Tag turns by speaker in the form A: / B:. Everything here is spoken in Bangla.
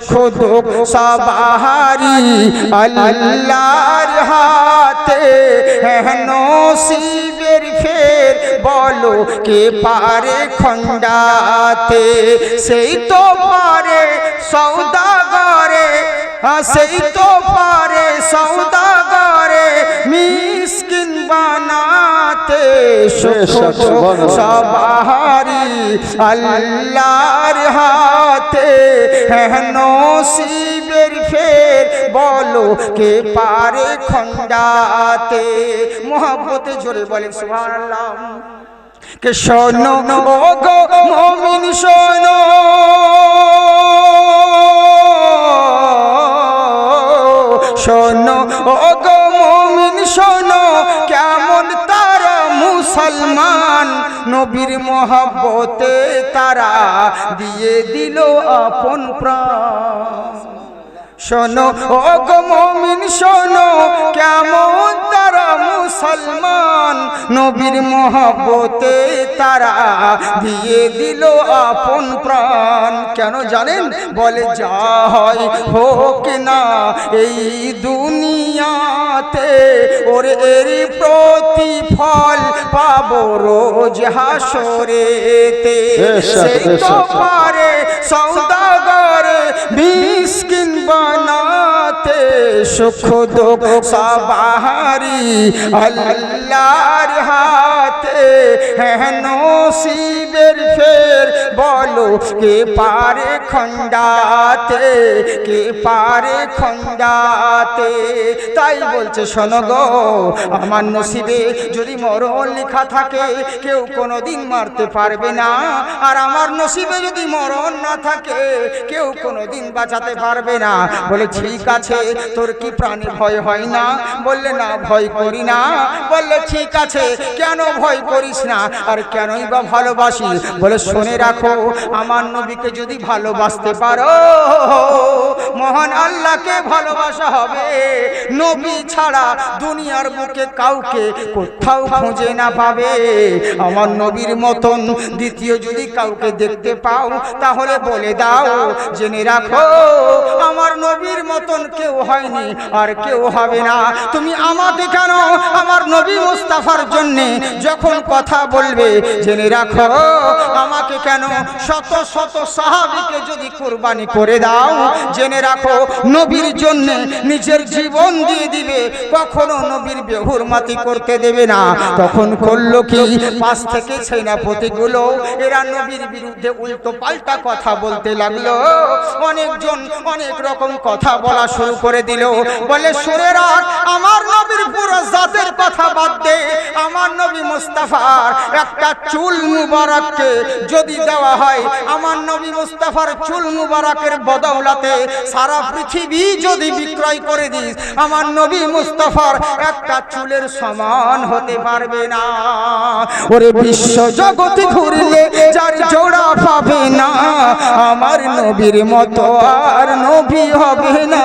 A: সুখ দুঃখ সবাহারি আল্লাহর হাতে নসিবের ফের বলো কে পারে খন্ডাতে সেই তো পারে সৌদাগরে সেই তো পারে সৌদাগরে সবাহারি আল্লাহর হাতে নসিবের ফের বলো কে পারে খণ্ডাতে। মোহাব্বতে জোরে বলেন, সুবহানাল্লাহ। কে শোনো ও গো মমিন, শোনো। শোনো গো মমিন, শোনো। তারা মুসলমান নবীর মহাব্বতে তারা দিয়ে দিল আপন প্রাণ। শোনো ও গো মমিন, শোনো, কেমন তারা মুসলমান নবীর মহব্বতে তারা দিয়ে দিল আপন প্রাণ। কেন জানেন? বলে, যা হয় হোক না, এই দুনিয়াতে ওরে এর প্রতিফল পাবো রোজ হাসরেতে। সেই তো পারে সৌদাগরে মিসকিন বানাতে সুখ দুঃখ সবাহারি আল্লাহর হাতে হ্যাঁ নসিবের ফের বলো, কে পারে খণ্ডাতে? কে পারে খণ্ডাতে? তাই বলছে, শোনো গো, আমার নসিবে যদি মরণ লেখা থাকে, কেউ কোনোদিন মারতে পারবে না। আর আমার নসিবে যদি মরণ না থাকে, কেউ কোনোদিন বাঁচাতে পারবে না। বলে, ঠিক আছে, তোর কি প্রাণে ভয় হয় না? বললে, না, ভয় করি না। বললে, ঠিক আছে, কেন ভয় করিস না? আর কেনই বা ভালোবাসি বলে, শুনে রাখো। আমার নবীকে যদি ভালোবাসতে পারো, মহান আল্লাহকে ভালোবাসা হবে। নবী ছাড়া দুনিয়ার বুকে কাউকে কোথাও খুঁজে না পাবে। আমার নবীর মতন দ্বিতীয় যদি কাউকে দেখতে পাও, তাহলে বলে দাও, জেনে রাখো, আমার নবীর মতন কেউ হয়নি আর কেউ হবে না। তুমি আমাকে কেন আমার নবী মুস্তাফার জন্যে যখন কথা বলবে, জেনে রাখো, আমাকে কেন? শত শত সাহাবিকে যদি কোরবানি করে দাও, জেনে রাখো, নবীর জন্য নিজের জীবন দিয়ে দিবে, কখনো নবীর বেহুরমাতি করতে দেবে না। তখন করল কি? পাশ থেকে সেনাপতিগুলো, এরা নবীর বিরুদ্ধে উল্টো পাল্টা কথা বলতে লাগল। অনেকজন অনেক রকম কথা বলা শুরু করে দিল। বলে সুরে রাখ, আমার নবীর পুরো জাতের কথা বাদ দে। আমার নবী মুস্তাফার একটা চুল মুবারককে যদি দেওয়া হয়, আমার নবী মুস্তাফার চুল মুবারকের বদৌলাতে সারা পৃথিবী যদি বিক্রয় করে দিস, আমার নবী মুস্তাফার একটা চুলের সমান হতে পারবে না। ওরে বিশ্ব জগতে ঘুরলে যার জোড়া পাবে না। আমার নবীর মতো আর নবী হবে না।